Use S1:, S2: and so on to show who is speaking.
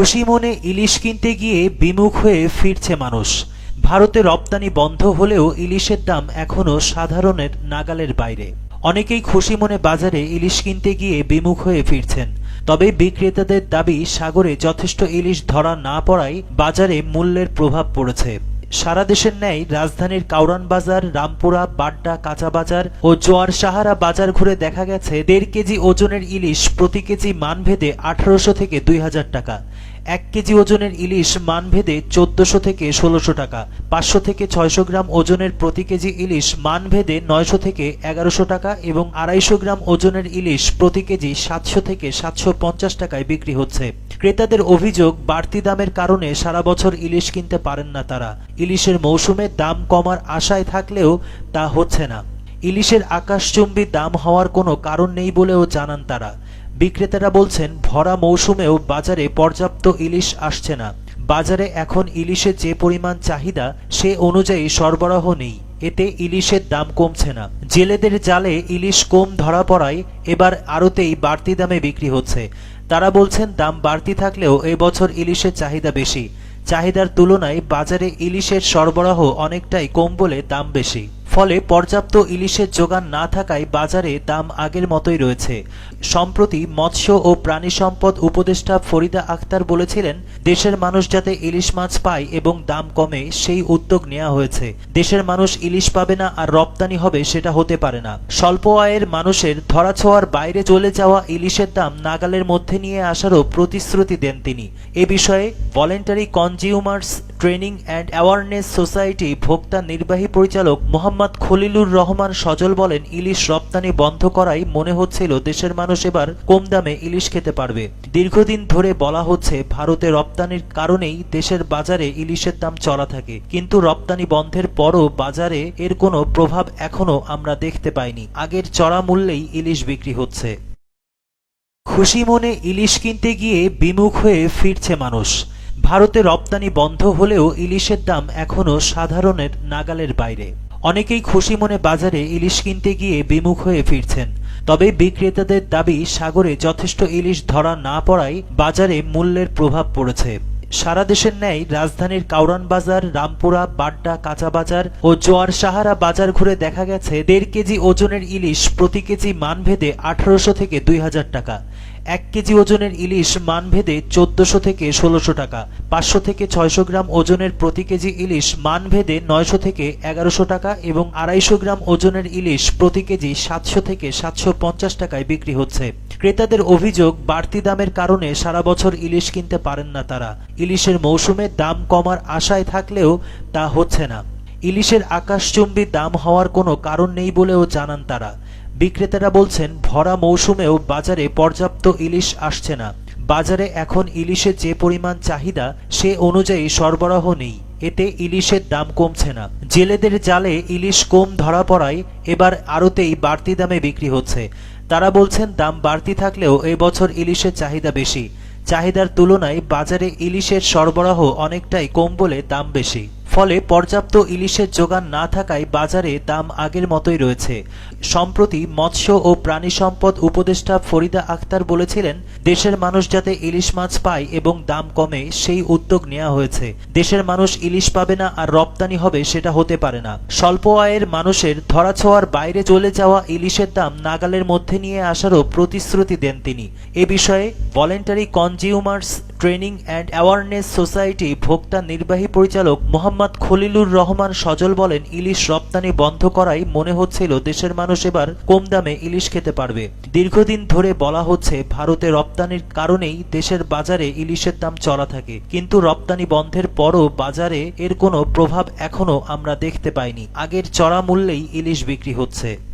S1: খুশি মনে ইলিশ কিনতে গিয়ে বিমুখ হয়ে ফিরছে মানুষ। ভারতে রপ্তানি বন্ধ হলেও ইলিশের দাম এখনও সাধারণের নাগালের বাইরে। অনেকেই খুশি মনে বাজারে ইলিশ কিনতে গিয়ে বিমুখ হয়ে ফিরছেন। তবে বিক্রেতাদের দাবি, সাগরে যথেষ্ট ইলিশ ধরা না পড়ায় বাজারে মূল্যের প্রভাব পড়েছে। সারা দেশের ন্যায় রাজধানীর কাউরান বাজার, রামপুরা, বাড্ডা, কাঁচা বাজার ও জোয়ার সাহারা বাজার ঘুরে দেখা গেছে, দেড় কেজি ওজনের ইলিশ প্রতি কেজি মানভেদে আঠারোশো থেকে দুই হাজার টাকা। এক কেজি ওজনের ইলিশ মানভেদে চোদ্দশো থেকে ষোলোশো টাকা, পাঁচশো থেকে ছয়শো গ্রাম ওজনের প্রতি কেজি ইলিশ মানভেদে নয়শো থেকে এগারোশো টাকা এবং আড়াইশো গ্রাম ওজনের ইলিশ প্রতি কেজি সাতশো থেকে সাতশো পঞ্চাশ টাকায় বিক্রি হচ্ছে। ক্রেতাদের অভিযোগ, বাড়তি দামের কারণে সারা বছর ইলিশ কিনতে পারেন না তারা। ইলিশের মৌসুমে দাম কমার আশায় থাকলেও তা হচ্ছে না। ইলিশের আকাশচুম্বী দাম হওয়ার কোনো কারণ নেই বলেও জানান তারা। বিক্রেতারা বলছেন, ভরা মৌসুমেও বাজারে পর্যাপ্ত ইলিশ আসছে না। বাজারে এখন ইলিশের যে পরিমাণ চাহিদা, সে অনুযায়ী সরবরাহ নেই। এতে ইলিশের দাম কমছে না। জেলেদের জালে ইলিশ কম ধরা পড়ায় এবার আড়তেই বাড়তি দামে বিক্রি হচ্ছে। তারা বলছেন, দাম বাড়তি থাকলেও এবছর ইলিশের চাহিদা বেশি। চাহিদার তুলনায় বাজারে ইলিশের সরবরাহ অনেকটাই কম বলে দাম বেশি। ফলে পর্যাপ্ত ইলিশের যোগান না থাকায় বাজারে দাম আগের মতোই রয়েছে। সম্প্রতি মৎস্য ও প্রাণী সম্পদ উপদেষ্টা ফরিদা আক্তার বলেছিলেন, দেশের মানুষ যাতে ইলিশ মাছ পায় এবং দাম কমে, সেই উদ্যোগ নেওয়া হয়েছে। দেশের মানুষ ইলিশ পাবে না আর রপ্তানি হবে সেটা হতে পারে না। স্বল্প আয়ের মানুষের ধরাছোঁয়ার বাইরে চলে যাওয়া ইলিশের দাম নাগালের মধ্যে নিয়ে আসারও প্রতিশ্রুতি দেন তিনি। এ বিষয়ে voluntary consumers training and awareness society ভোক্তা নির্বাহী পরিচালক মোহাম্মদ খলিলুর রহমান সজল বলেন, ইলিশ রপ্তানি বন্ধ করাই মনে হচ্ছিল দেশের মানুষ এবার কম দামে ইলিশ খেতে পারবে। দীর্ঘদিন ধরে বলা হচ্ছে, ভারতে রপ্তানির কারণেই দেশের বাজারে ইলিশের দাম চড়া থাকে। কিন্তু রপ্তানি বন্ধের পরও বাজারে এর কোনো প্রভাব এখনও আমরা দেখতে পাইনি। আগের চড়া মূল্যেই ইলিশ বিক্রি হচ্ছে। খুশি মনে ইলিশ কিনতে গিয়ে বিমুখ হয়ে ফিরছে মানুষ। ভারতে রপ্তানি বন্ধ হলেও ইলিশের দাম এখনও সাধারণের নাগালের বাইরে। অনেকেই খুশি মনে বাজারে ইলিশ কিনতে গিয়ে বিমুখ হয়ে ফিরছেন। তবে বিক্রেতাদের দাবি, সাগরে যথেষ্ট ইলিশ ধরা না পড়ায় বাজারে মূল্যের প্রভাব পড়েছে। সারা দেশের ন্যায় রাজধানীর কাউরান বাজার, রামপুরা, বাড্ডা, কাঁচা বাজার ও জোয়ার সাহারা বাজার ঘুরে দেখা গেছে, দেড় কেজি ওজনের ইলিশ প্রতি কেজি মানভেদে আঠারোশো থেকে দুই হাজার টাকা। এক কেজি ওজনের ইলিশ মানভেদে চোদ্দশো থেকে ষোলোশো টাকা, পাঁচশো থেকে ছয়শো গ্রাম ওজনের প্রতি কেজি ইলিশ মানভেদে নয়শো থেকে এগারোশো টাকা এবং আড়াইশো গ্রাম ওজনের ইলিশ প্রতি কেজি সাতশো থেকে সাতশো পঞ্চাশ টাকায় বিক্রি হচ্ছে। ক্রেতাদের অভিযোগ, বাড়তি দামের কারণে সারা বছর ইলিশ কিনতে পারেন না তারা। ইলিশের মৌসুমে দাম কমার আশায় থাকলেও তা হচ্ছে না। ইলিশের আকাশচুম্বী দাম হওয়ার কোনো কারণ নেই বলেও জানান তারা। বিক্রেতারা বলছেন, ভরা মৌসুমেও বাজারে পর্যাপ্ত ইলিশ আসছে না। বাজারে এখন ইলিশের যে পরিমাণ চাহিদা, সে অনুযায়ী সরবরাহ নেই। এতে ইলিশের দাম কমছে না। জেলেদের জালে ইলিশ কম ধরা পড়ায় এবার আড়তেই বাড়তি দামে বিক্রি হচ্ছে। তারা বলছেন, দাম বাড়তি থাকলেও এবছর ইলিশের চাহিদা বেশি। চাহিদার তুলনায় বাজারে ইলিশের সরবরাহ অনেকটাই কম বলে দাম বেশি। ফলে পর্যাপ্ত ইলিশের যোগান না থাকায় বাজারে দাম আগের মতোই রয়েছে। সম্প্রতি মৎস্য ও প্রাণী সম্পদ উপদেষ্টা ফরিদা আক্তার বলেছিলেন, দেশের মানুষ যাতে ইলিশ মাছ পায় এবং দাম কমে, সেই উদ্যোগ নেওয়া হয়েছে। দেশের মানুষ ইলিশ পাবে না আর রপ্তানি হবে সেটা হতে পারে না। স্বল্প আয়ের মানুষের ধরাছোঁয়ার বাইরে চলে যাওয়া ইলিশের দাম নাগালের মধ্যে নিয়ে আসারও প্রতিশ্রুতি দেন তিনি। এ বিষয়ে voluntary consumers training and awareness society ভোক্তা নির্বাহী পরিচালক মোহাম্মদ খলিলুর রহমান সজল বলেন, ইলিশ রপ্তানি বন্ধ করাই মনে হচ্ছিল দেশের মানুষ এবার কম দামে ইলিশ খেতে পারবে। দীর্ঘদিন ধরে বলা হচ্ছে, ভারতে রপ্তানির কারণেই দেশের বাজারে ইলিশের দাম চড়া থাকে। কিন্তু রপ্তানি বন্ধের পরও বাজারে এর কোনো প্রভাব এখনও আমরা দেখতে পাইনি। আগের চড়া মূল্যেই ইলিশ বিক্রি হচ্ছে।